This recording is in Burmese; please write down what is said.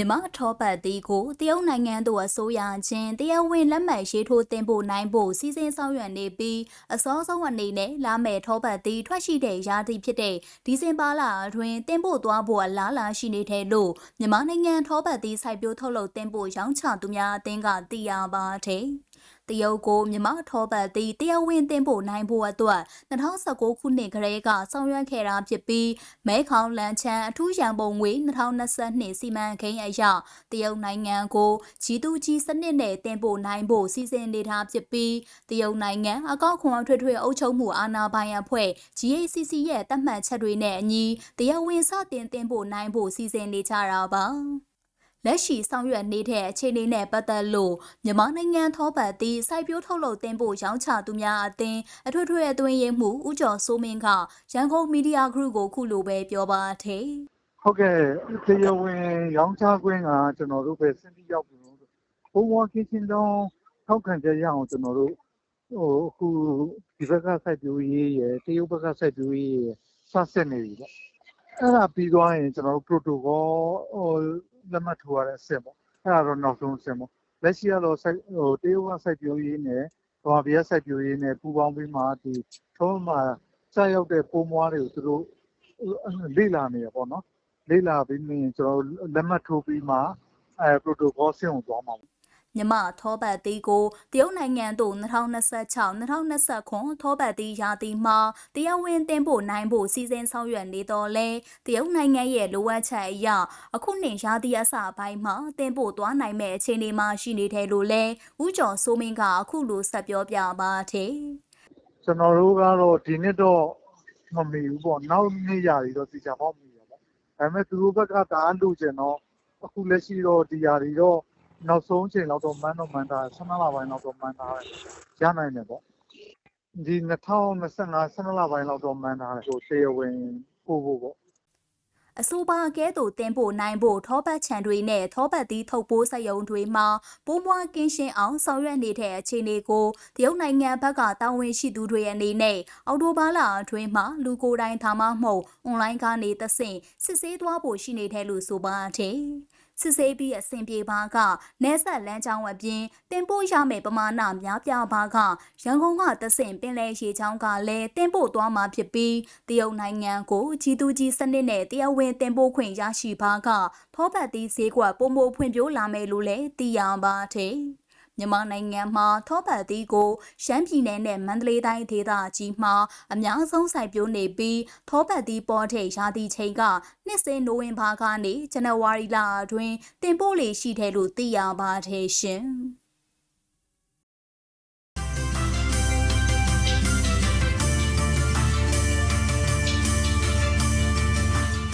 မြန်မာထောပတ်သီးကိုတရုတ်နိုင်ငံသို့အစိုးရချင်းတရားဝင်လက်မှတ်ရေးထိုးတင်ပို့နိုင်ဖို့စီစဉ်ဆောင်ရွက်နေပြီးအစောဆုံးအနေနဲ့လာမယ့်ထောပတ်သီးထွက်ရှိတဲ့ရာသီဖြစ်တဲ့ဒီဇင်ဘာလအတွင်းတင်ပို့သွားဖို့အလားအလာရှိနေတယ်လို့မြန်မာနိုင်ငံထောပတ်သီးစိုက်ပျိုးထုတ်လုပ်တင်ပို့ရောင်းချသူများအသင်းကသိရပါတယ်။ တရုတ်ကိုမြမထောပတ်သည့်တရားဝင်တင်ပို့နိုင်ဖို့အတွက်2019ခုနှစ်ကလေးကဆောင်ရွက်ခဲ့တာဖြစ်ပြီးမဲခေါင်လန်ချန်အထူးရန်ပုံငွေ2022စီမံကိန်းအရတရုတ်နိုင်ငံကိုကြီးသူကြီးစနစ်နဲ့တင်ပို့နိုင်ဖို့စီစဉ်နေတာဖြစ်ပြီးတရုတ်နိုင်ငံအကောက်ခွန်ထွေထွေအုပ်ချုပ်မှုအာဏာပိုင်အဖွဲ့ GACC ရဲ့သတ်မှတ်ချက်တွေနဲ့အညီတရားဝင်စတင်တင်ပို့နိုင်ဖို့စီစဉ်နေကြတာပါ လက်ရှိဆောင်ရွက်နေတဲ့အခြေအနေနဲ့ပတ်သက်လို့မြန်မာနိုင်ငံထောပတ်သည့်စိုက်ပျိုးထုတ်လုပ်တင်ပို့ရောင်းချသူများအသင်းအထွေထွေအတွင်းရေးမှူးဦးကျော်စိုးမင်းကရန်ကုန်မီဒီယာဂရုကိုခုလိုပဲပြောပါတယ်။ဟုတ်ကဲ့တရားဝင်ရောင်းချခွင့်ကကျွန်တော်တို့ပဲစင်တီရောက်ပြီလို့ဘုံဝါကင်းချင်းတောင်းထောက်ခံကြရအောင်ကျွန်တော်တို့ဟိုအခုဒီဘက်ကစိုက်ပျိုးရေးရယ်တရုတ်ဘက်ကစိုက်ပျိုးရေးရယ်စဆက်နေပြီပေါ့အဲ့ဒါပြီးသွားရင်ကျွန်တော်တို့ protocol ဟို လက်မှတ်ထိုးရတဲ့အဆင့်ပေါ့အဲ့ဒါတော့နောက်ဆုံးအဆင့်ပေါ့လက်ရှိကတော့စိုက်ဟိုတရုတ်ကစိုက်ပျိုးရေးနဲ့ဗမာပြည်ကစိုက်ပျိုးရေးနဲ့ပူးပေါင်းပြီးမှဒီထုံးမှာစရောက်တဲ့ပုံမွားတွေကိုသူတို့လေ့လာနေရပေါ့နော်လေ့လာပြီးမြင်ကျွန်တော်လက်မှတ်ထိုးပြီးမှအဲ protocol ဆင့်ကိုသွားမှာပေါ့ မြမထောပတ်တီးကိုတရုတ်နိုင်ငံသို့2026-2029ထောပတ်တီးရာသီမှာတရားဝင်တင်ပို့နိုင်ဖို့စီစဉ်ဆောင်ရွက်နေတော့လဲတရုတ်နိုင်ငံရဲ့လိုအပ်ချက်အရအခုနှစ်ရာသီအစပိုင်းမှာတင်ပို့သွားနိုင်မဲ့အခြေအနေမှာရှိနေတယ်လို့လဲဦးကျော်စိုးမင်းကအခုလိုဆက်ပြောပြပါတယ်ကျွန်တော်တို့ကတော့ဒီနှစ်တော့မမီဘူးပေါ့နောက်နှစ်ရာတွေတော့သိချာပေါ့မီရပေါ့ဒါပေမဲ့သူတို့ဘက်ကတအားလူကျင်တော့အခုလက်ရှိတော့ဒီရာတွေတော့ နောက်ဆုံးအချိန်လောက်တော့မန်းတော့မန်းတာ12လပိုင်းလောက်တော့မန်းတာရနိုင်တယ်ပေါ့ဒီ2025 12လပိုင်းလောက်တော့မန်းတာဟိုတရားဝင်ပို့ဖို့ပေါ့အဆိုပါကဲသို့တင်ပို့နိုင်ဖို့ထောပတ်ချံတွေနဲ့ထောပတ်သီးထုတ်ပိုးစက်ရုံတွေမှာပိုးမွားကင်းရှင်းအောင်ဆောင်ရွက်နေတဲ့အခြေအနေကိုတရုတ်နိုင်ငံဘက်ကတာဝန်ရှိသူတွေအနေနဲ့အော်တိုဘာလအတွင်းမှာလူကိုယ်တိုင်ဒါမှမဟုတ်အွန်လိုင်းကနေသဆင့်စစ်ဆေးသွားဖို့ရှိနေတယ်လို့ဆိုပါတယ်။ စစ်ဆေးပြီးအဆင်ပြေပါကနေဆက်လန်းချောင်းအပြင်တင်ပို့ရမယ့်ပမာဏများပြားပါကရန်ကုန်ကတဆင့်ပင်လယ်ရေချောင်းကလည်းတင်ပို့သွားမှာဖြစ်ပြီးတရုတ်နိုင်ငံကိုကြီးသူကြီးစနစ်နဲ့တရားဝင်တင်ပို့ခွင့်ရရှိပါကထောပတ်သီးဈေးကွက်ပုံမဖွံ့ဖြိုးလာမယ်လို့လည်းသိရပါတယ်။ မြန်မာနိုင်ငံမှာထောပတ်သီးကိုရှမ်းပြည်နယ်နဲ့မန္တလေးတိုင်းဒေသကြီးမှာအများဆုံးစိုက်ပျိုးနေပြီးထောပတ်သီးပေါ်ထိပ်ရာသီချိန်ကနှစ်စဉ်နိုဝင်ဘာကနေဇန်နဝါရီလအတွင်းတင်ပို့လေရှိတယ်လို့သိရပါတယ်ရှင်။